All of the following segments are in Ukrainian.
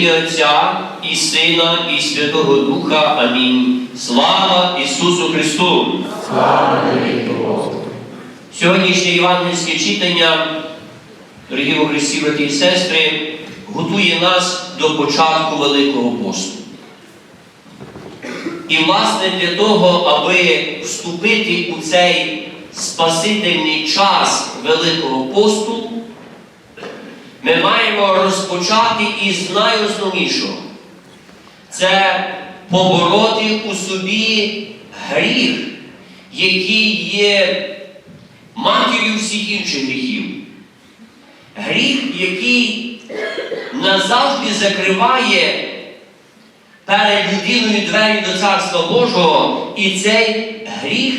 ім'я Отця і Сина, і Святого Духа. Амінь. Слава Ісусу Христу! Сьогоднішнє євангельське читання, дорогі у Христі, брати і сестри, готує нас до початку Великого посту. І, власне, для того, аби вступити у цей спасительний час Великого посту, ми маємо розпочати із найосновнішого. Це побороти у собі гріх, який є матір'ю всіх інших гріхів. Гріх, який назавжди закриває перед людиною двері до Царства Божого, і цей гріх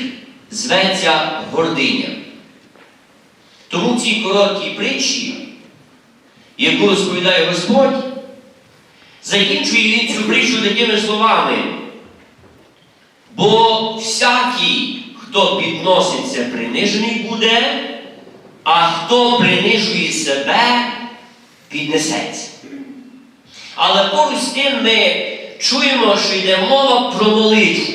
зветься гординя. Тому в цій короткій притчі, яку розповідає Господь, закінчує він цю притчу такими словами. Бо всякий, хто підноситься, принижений буде, а хто принижує себе, піднесеться. Але поруч з тим ми чуємо, що йде мова про молитву.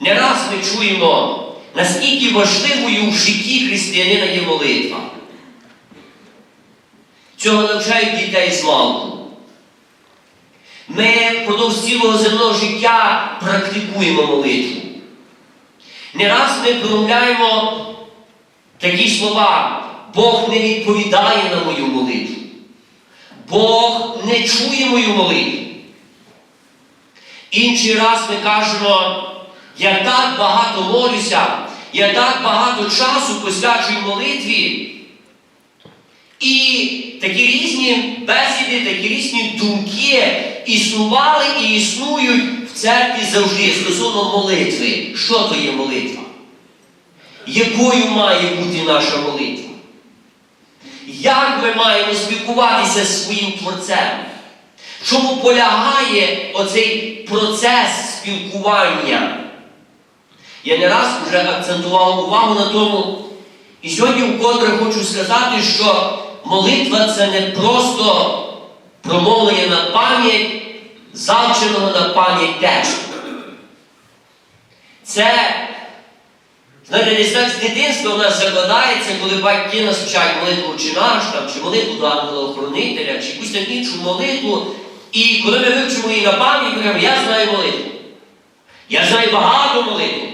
Не раз ми чуємо, наскільки важливою в житті християнина є молитва. Цього навчають дітей з малку. Ми впродовж цілого земного життя практикуємо молитву. Не раз ми промовляємо такі слова, Бог не відповідає на мою молитву. Бог не чує мою молитву. Інший раз ми кажемо, я так багато молюся, я так багато часу посвячую молитві. І такі різні бесіди, такі різні думки існували і існують в церкві завжди стосовно молитви. Що то є молитва? Якою має бути наша молитва? Як ми маємо спілкуватися з своїм Творцем? Чому полягає оцей процес спілкування? Я не раз вже акцентував увагу на тому, і сьогодні вкотре хочу сказати, що молитва це не просто промовлення на пам'ять, завченого на пам'ять тексту. Це, знаєте, десь з дитинства у нас закладається, коли батьки нас вчать молитву чи наш, там, чи молитву до ангела-охоронителя, чи якусь там іншу молитву. І коли ми вивчимо її на пам'ять, ми кажемо, я знаю молитву. Я знаю багато молитв.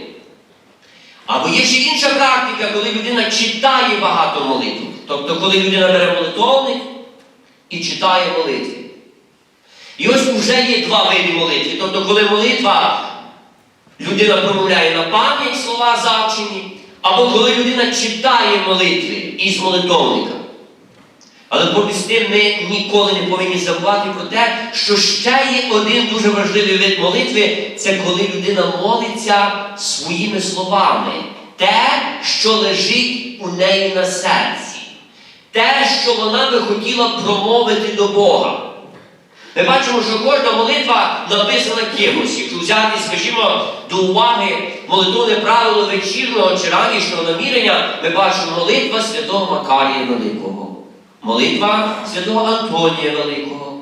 Або є ще інша практика, коли людина читає багато молитв. Тобто, коли людина бере молитовник і читає молитви. І ось вже є два види молитви. Тобто, коли молитва людина промовляє на пам'ять слова завчені, або коли людина читає молитви із молитовника. Але з тим ми ніколи не повинні забувати про те, що ще є один дуже важливий вид молитви це коли людина молиться своїми словами. Те, що лежить у неї на серці. Те, що вона би хотіла промовити до Бога. Ми бачимо, що кожна молитва написана кимось. Якщо взяти, скажімо, до уваги молитовне правило вечірного чи ранішнього намірення, ми бачимо молитва святого Макарія Великого. Молитва святого Антонія Великого,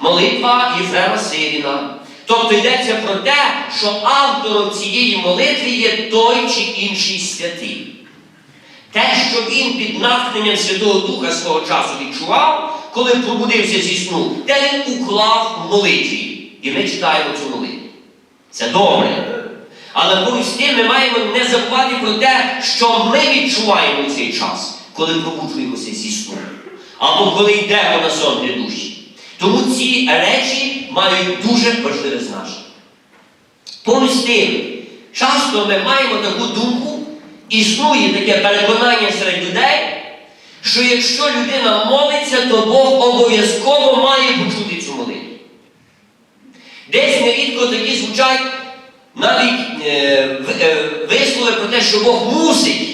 молитва Єфрема Сиріна. Тобто йдеться про те, що автором цієї молитви є той чи інший святий. Те, що він під натхненням Святого Духа свого часу відчував, коли пробудився зі сну, те він уклав в молитві. І ми читаємо цю молитву. Це добре. Але поруч тим ми маємо не забувати про те, що ми відчуваємо в цей час, коли пробуджуємося зі сну або коли йдемо на сон грядущий. Тому ці речі мають дуже важливе значення. Поруч часто ми маємо таку думку, існує таке переконання серед людей, що якщо людина молиться, то Бог обов'язково має почути цю молитву. Десь нерідко такі звучать навіть е, е, вислови про те, що Бог мусить.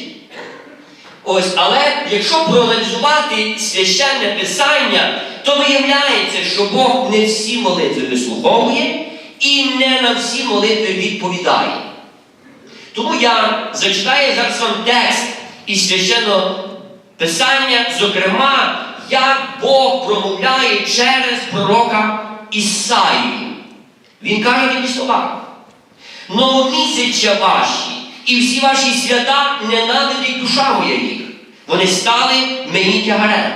Ось, але якщо проаналізувати священне писання, то виявляється, що Бог не всі молитви вислуховує і не на всі молитви відповідає. Тому я зачитаю зараз вам текст із священного писання, зокрема, як Бог промовляє через пророка Ісаїю. Він каже такі слова. Новомісяча ваші і всі ваші свята ненавидить душа моя їх. Вони стали мені тягарем.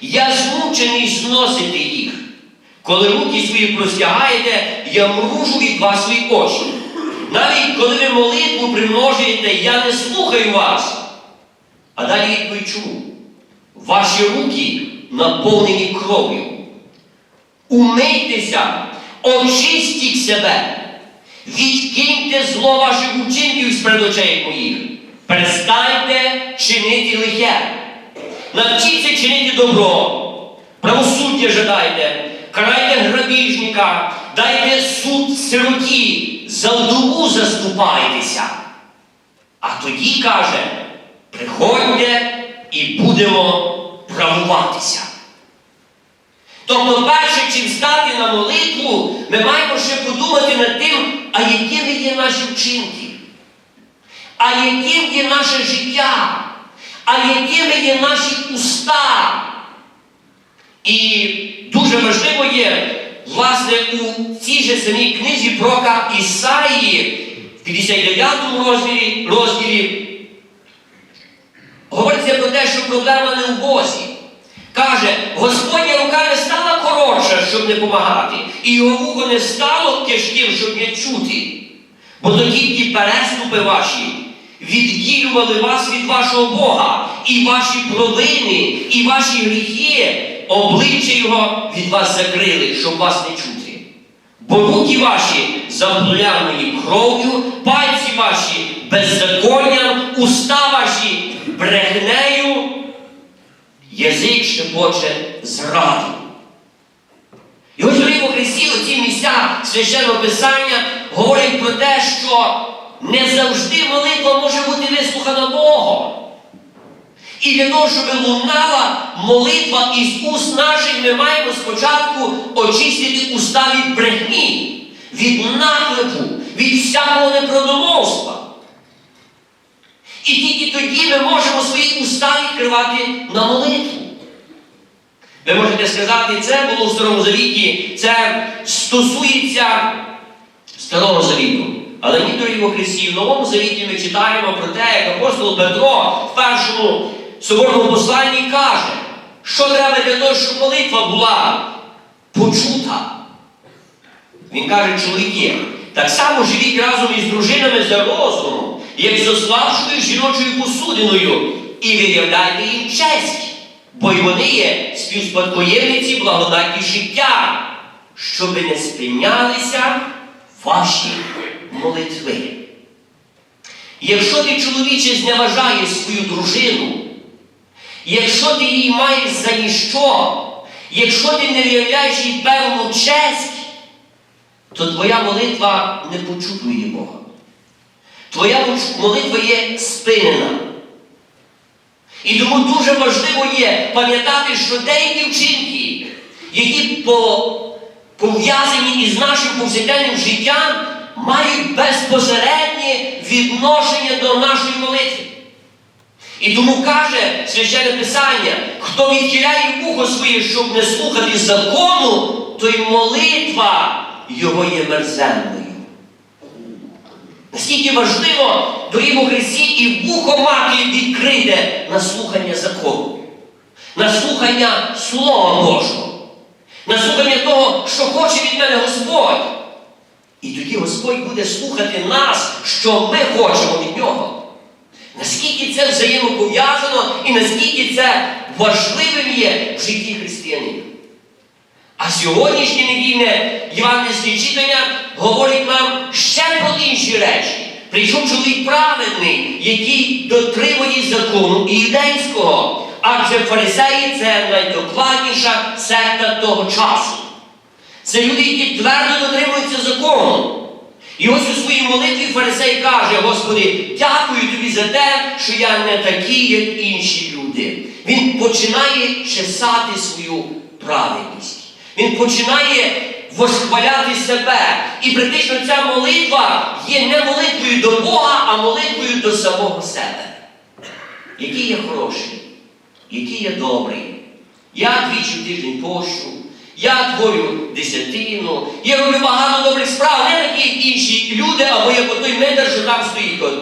Я змучений зносити їх. Коли руки свої простягаєте, я мружу від вас свої очі. Навіть коли ви молитву примножуєте, я не слухаю вас. А далі відповідь чому? Ваші руки наповнені кров'ю. Умийтеся, очистіть себе, відкиньте зло ваших учинків з перед очей моїх. Перестаньте чинити лихе. Навчіться чинити добро, правосуддя жадайте, карайте грабіжника, дайте суд сироті, за вдову заступайтеся. А тоді каже, приходьте і будемо правуватися. Тобто, перше, чим стати на молитву, ми маємо ще подумати над тим, а якими є наші вчинки, а яким є наше життя, а якими є наші уста. І дуже важливо є, власне, у цій же самій книзі пророка Ісаїї, в 59 розділі, розділі говориться про те, що проблема не в Бозі. Каже, Господня рука не стала коротша, щоб не помагати, і його вухо не стало тяжким, щоб не чути. Бо тоді ті переступи ваші відділювали вас від вашого Бога, і ваші провини, і ваші гріхи, обличчя Його від вас закрили, щоб вас не чути. Бо руки ваші заплямлені кров'ю, пальці ваші беззаконням, уста ваші брехнею, язик шепоче зраду. І ось у Христі оці місця священного Писання говорять про те, що не завжди молитва може бути вислухана Богом. І для того, щоб лунала молитва із уст наших, ми маємо спочатку очистити уста від брехні, від наклепу, від всякого непродомовства. І тільки тоді ми можемо свої уста відкривати на молитву. Ви можете сказати, це було в Старому Завіті, це стосується Старого Завіту. Але дорогі Христі, в Новому Завіті ми читаємо про те, як апостол Петро в першому соборному посланні каже, що треба для того, щоб молитва була почута. Він каже, чоловіки, так само живіть разом із дружинами за розумом, як з ослабшою жіночою посудиною, і виявляйте їм честь, бо й вони є співспадкоємниці благодаті життя, щоби не спинялися ваші молитви. Якщо ти, чоловіче, зневажаєш свою дружину, якщо ти її маєш за ніщо, якщо ти не виявляєш їй певну честь, то твоя молитва не почутує Бога. Твоя молитва є спинена. І тому дуже важливо є пам'ятати, що деякі вчинки, які по- пов'язані із нашим повсякденним життям, мають безпосереднє відношення до нашої молитви. І тому каже священне Писання, хто відхиляє вухо своє, щоб не слухати закону, то й молитва його є мерзенною. Наскільки важливо дорогі у Христі і вухо мати відкрите на слухання закону, на слухання Слова Божого, на слухання того, що хоче від мене Господь. І тоді Господь буде слухати нас, що ми хочемо від нього. Наскільки це взаємопов'язано і наскільки це важливим є в житті християнина. А сьогоднішнє недільне Євангельське читання говорить нам ще про інші речі. Прийшов чоловік праведний, який дотримує закону іудейського. Адже фарисеї це найдокладніша секта того часу. Це люди, які твердо дотримуються закону. І ось у своїй молитві фарисей каже, Господи, дякую тобі за те, що я не такий, як інші люди. Він починає чесати свою праведність. Він починає восхваляти себе. І практично ця молитва є не молитвою до Бога, а молитвою до самого себе. Який я хороший, який я добрий, Я двічі в тиждень пощу, я творю десятину, я роблю багато добрих справ, не такі інші люди, або як отой медар, що там стоїть от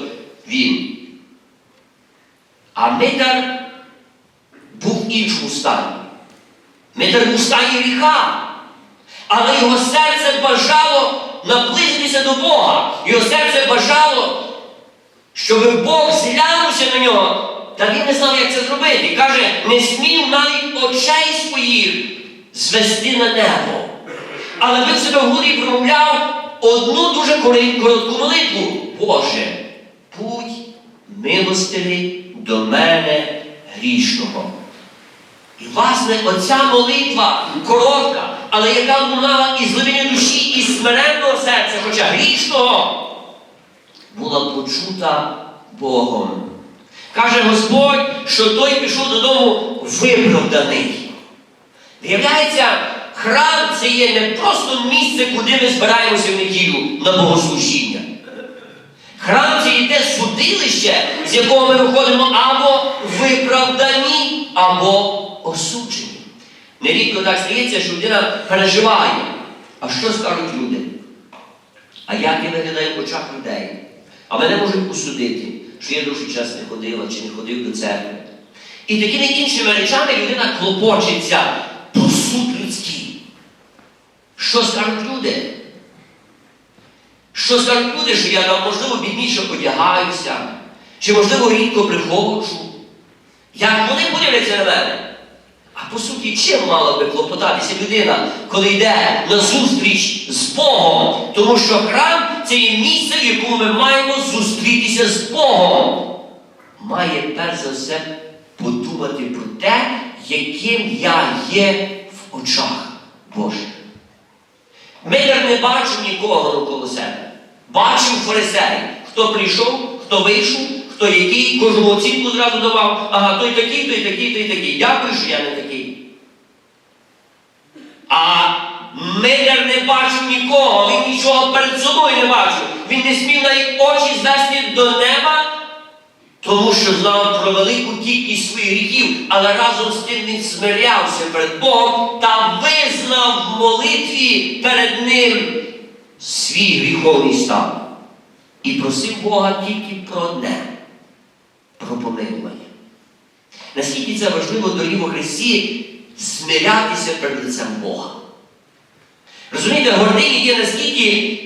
він. А медар був іншому стані. Медар був стані гріха. Але його серце бажало наблизитися до Бога. Його серце бажало, щоб Бог зглянувся на нього. Та він не знав, як це зробити. Каже, не смів навіть очей своїх звести на небо. Але він себе в голові промовляв одну дуже коротку молитву. Боже, будь милостивий до мене грішного. І, власне, оця молитва коротка, але яка лунала із глибини душі і смиренного серця, хоча грішного, була почута Богом. Каже Господь, що той пішов додому виправданий. Виявляється, храм це є не просто місце, куди ми збираємося в неділю на богослужіння. Храм це є те судилище, з якого ми виходимо або виправдані, або осуджені. Нерідко так стається, що людина переживає. А що скажуть люди? А як я виглядаю в очах людей? А мене можуть осудити, що я довший час не ходила чи не ходив до церкви. І такими іншими речами людина клопочеться. Що скажуть люди? Що скажуть люди, що я там, можливо, бідніше одягаюся, чи, можливо, рідко приходжу? Як вони подивляться на мене? А по суті, чим мала би клопотатися людина, коли йде на зустріч з Богом? Тому що храм це є місце, в якому ми маємо зустрітися з Богом. Має перш за все подумати про те, яким я є в очах Божих. Митер не бачив нікого навколо себе. Бачив фарисеїв. Хто прийшов, хто вийшов, хто який, кожному оцінку зразу давав. Ага, той такий, той такий, той такий. Дякую, що я не такий. А Митер не бачив нікого, він нічого перед собою не бачив. Він не смів навіть очі звести до неба, тому що знав про велику кількість своїх гріхів, але разом з тим він смирявся перед Богом та визнав в молитві перед ним свій гріховний стан. І просив Бога тільки про одне про помилування. Наскільки це важливо дорогі во Христі смирятися перед лицем Бога. Розумієте, гордині є наскільки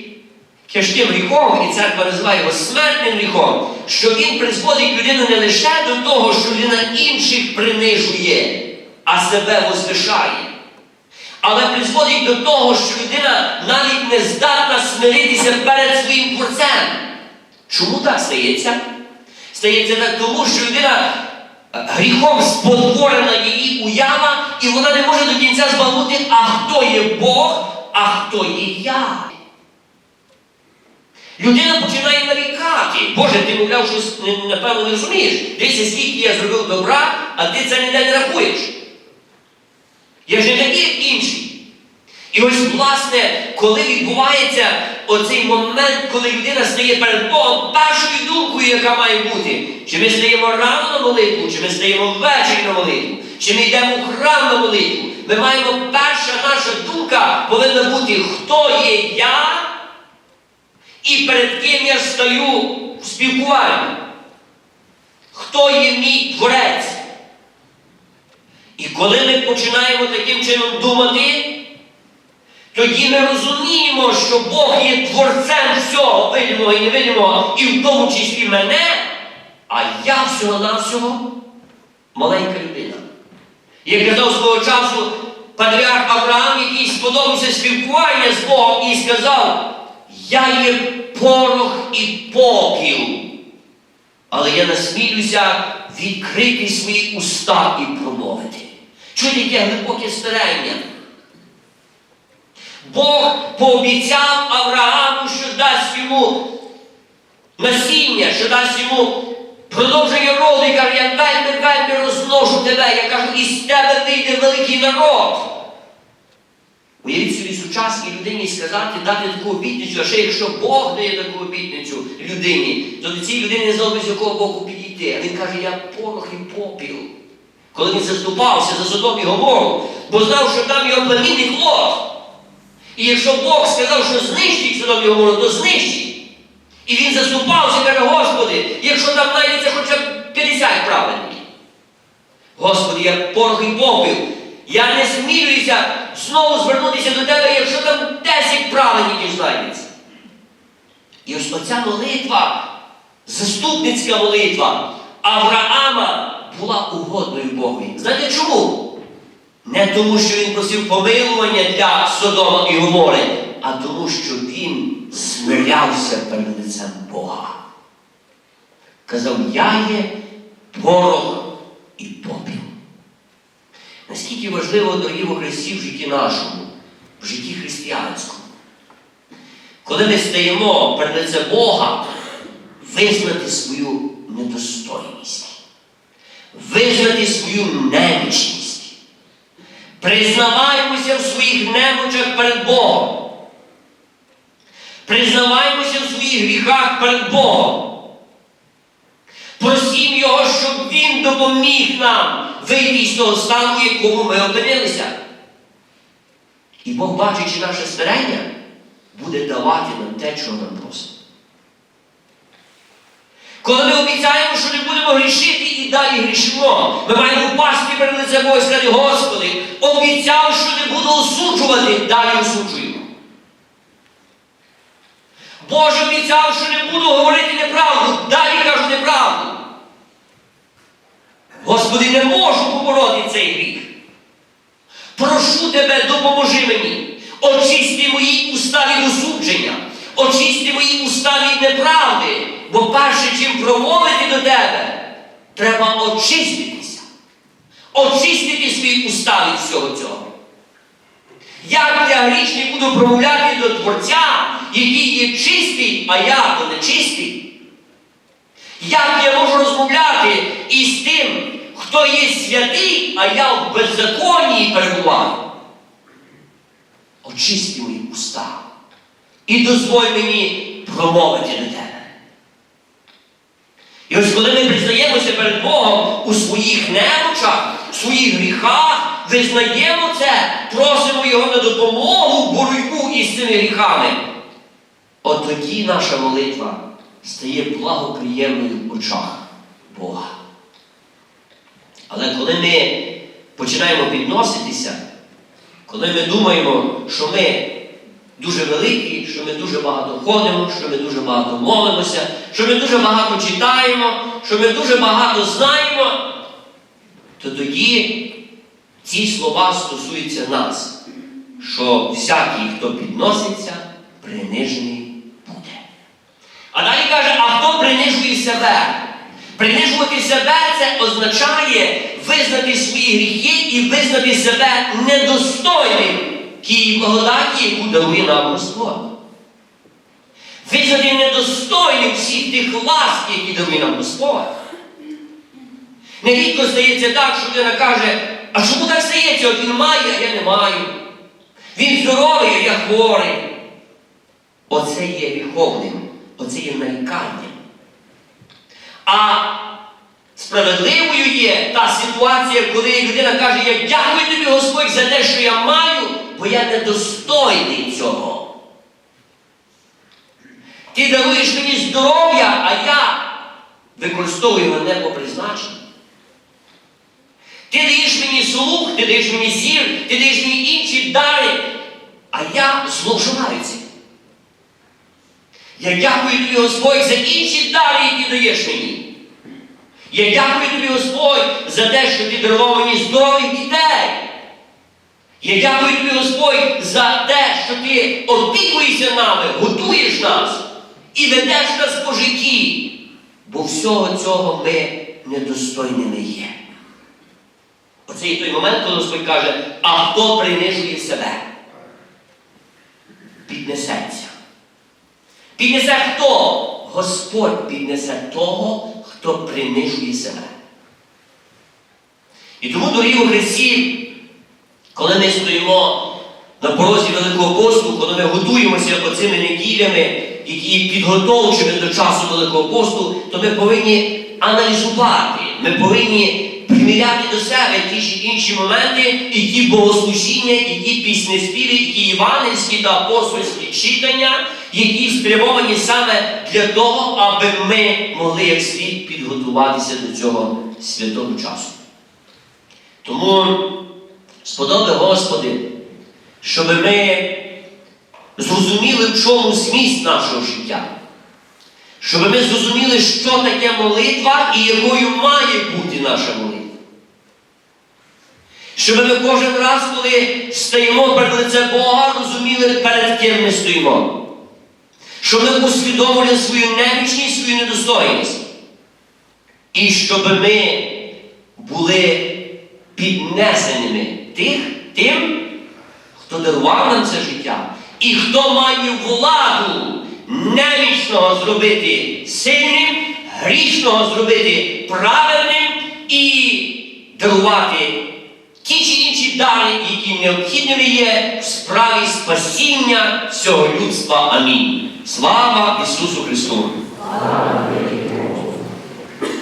тяжким гріхом, і церква називає його смертним гріхом, що він призводить людину не лише до того, що людина інших принижує, а себе возвишає. Але призводить до того, що людина навіть не здатна смиритися перед своїм творцем. Чому так стається? Стається так тому, що людина е, гріхом спотворена її уява, і вона не може до кінця збагнути, а хто є Бог, а хто є я. Людина починає нарікати. Боже, ти мовляв, щось напевно не розумієш. Дивися, скільки я зробив добра, а ти це ніде не рахуєш. Я ж не такий, інші. І ось, власне, коли відбувається оцей момент, коли людина стає перед Богом, першою думкою, яка має бути, чи ми стаємо рано на молитву, чи ми стаємо ввечері на молитву, чи ми йдемо в храм на молитву, ми маємо перша наша думка повинна бути, хто є я і перед ким я стою в спілкуванні. Хто є мій творець? І коли ми починаємо таким чином думати, тоді ми розуміємо, що Бог є творцем всього видимого і невидимого, і в тому числі мене, а я всього-навсього маленька людина. Як казав свого часу патріарх Авраам, який сподобався спілкування з Богом і сказав, я є порох і попіл. Але я насмілюся відкрити свої уста і промовити. Чуєте, яке глибоке смирення? Бог пообіцяв Аврааму, що дасть йому насіння, що дасть йому продовження роду і каже, я вельми, вельми розмножу тебе. Я кажу, із тебе вийде великий народ. Уявіть сучасній людині сказати, дати таку обітницю, а ще якщо Бог дає таку обітницю людині, то до цієї людини не знав з якого боку підійти. А він каже, я порох і попіл. коли він заступався за Содом і Гомору, бо знав, що там його племінник Лот. І якщо Бог сказав, що знищить Содом і Гомору, то знищить. І він заступався, каже, Господи, якщо там знайдеться хоча б 50 праведників. Господи, я порох і попив. Я не смілююся знову звернутися до тебе, якщо там 10 праведників знайдеться. І ось оця молитва, заступницька молитва Авраама була угодною Богові. Знаєте чому? Не тому, що він просив помилування для Содома і Гомори, а тому, що він смирявся перед лицем Бога. Казав, я є порох і попіл. Наскільки важливо, дорогі во Христі, в житті нашому, в житті християнському. Коли ми стаємо перед лице Бога, визнати свою недостойність, визнати свою немічність, признаваємося в своїх немочах перед Богом, признаваємося в своїх гріхах перед Богом. Просім Його, щоб Він допоміг нам вийти з того стану, якому ми опинилися. І Бог, бачачи наше смирення, буде давати нам те, чого нам просимо. Коли ми обіцяємо, що не будемо грішити і далі грішимо, ми маємо впасти перед лице Бога і сказати, Господи, обіцяв, що не буду осуджувати, далі осуджую. Боже обіцяв, що не буду говорити неправду, далі кажу неправду. Господи, не можу побороти цей гріх. Прошу тебе, допоможи мені. Очисти мої уста від осудження, очисти мої уста від неправди, бо перше, чим промовити до тебе, треба очиститися. Очистити свої уста від всього цього. Як я грішний буду промовляти до Творця, який є чистий, а я то не чистий? Як я можу розмовляти із тим, хто є святий, а я в беззаконні перебуваю? Очисти мої уста і дозволь мені промовити до тебе. І ось коли ми признаємося перед Богом у своїх немочах, у своїх гріхах, визнаємо це, просимо Його на допомогу боротьбу із цими гріхами. От тоді наша молитва стає благоприємною в очах Бога. Але коли ми починаємо підноситися, коли ми думаємо, що ми дуже великі, що ми дуже багато ходимо, що ми дуже багато молимося, що ми дуже багато читаємо, що ми дуже багато знаємо, то тоді ці слова стосуються нас, що всякий, хто підноситься, принижений. А далі каже, а хто принижує себе? Принижувати себе це означає визнати свої гріхи і визнати себе недостойним тієї благодаті, яку дарує нам Господь. Визнати недостойним всіх тих ласк, які дарує нам Господь. Нерідко стається так, що людина каже, а чому так стається? От він має, а я не маю. Він здоровий, а я хворий. Оце є гріховним, оце є наріканням. А справедливою є та ситуація, коли людина каже, я дякую тобі, Господь, за те, що я маю, бо я недостойний цього. Ти даруєш мені здоров'я, а я використовую його не по призначенню. Ти даєш мені слух, ти даєш мені зір, ти даєш мені інші дари, а я зловживаю цим. Я дякую тобі, Господь, за інші дари, які даєш мені. Я дякую тобі, Господь, за те, що ти дарував мені здорових дітей. Я дякую тобі, Господь, за те, що ти опікуєшся нами, готуєш нас і ведеш нас по житті. Бо всього цього ми недостойними є. Оце є той момент, коли Господь каже, а хто принижує себе? Піднесеться. Піднесе хто? Господь піднесе того, хто принижує себе. І тому, дорогі Христі, коли ми стоїмо на порозі Великого посту, коли ми готуємося оцими неділями, які є підготовчими до часу Великого посту, то ми повинні аналізувати, ми повинні приміряти до себе ті чи інші моменти, і ті богослужіння, і ті піснеспіви, і ті євангельські та апостольські читання, які спрямовані саме для того, аби ми могли як слід підготуватися до цього святого часу. Тому сподоби Господи, щоб ми зрозуміли, в чому зміст нашого життя. Щоб ми зрозуміли, що таке молитва і якою має бути наша молитва. Щоб ми кожен раз, коли стаємо перед лице Бога, розуміли, перед ким ми стоїмо. Щоб ми усвідомили свою немічність, свою недостойність. І щоб ми були піднесеними тих, тим, хто дарував нам це життя, і хто має владу немічного зробити сильним, грішного зробити праведним і дарувати дари, які необхідними є в справі спасіння всього людства. Амінь. Слава Ісусу Христу!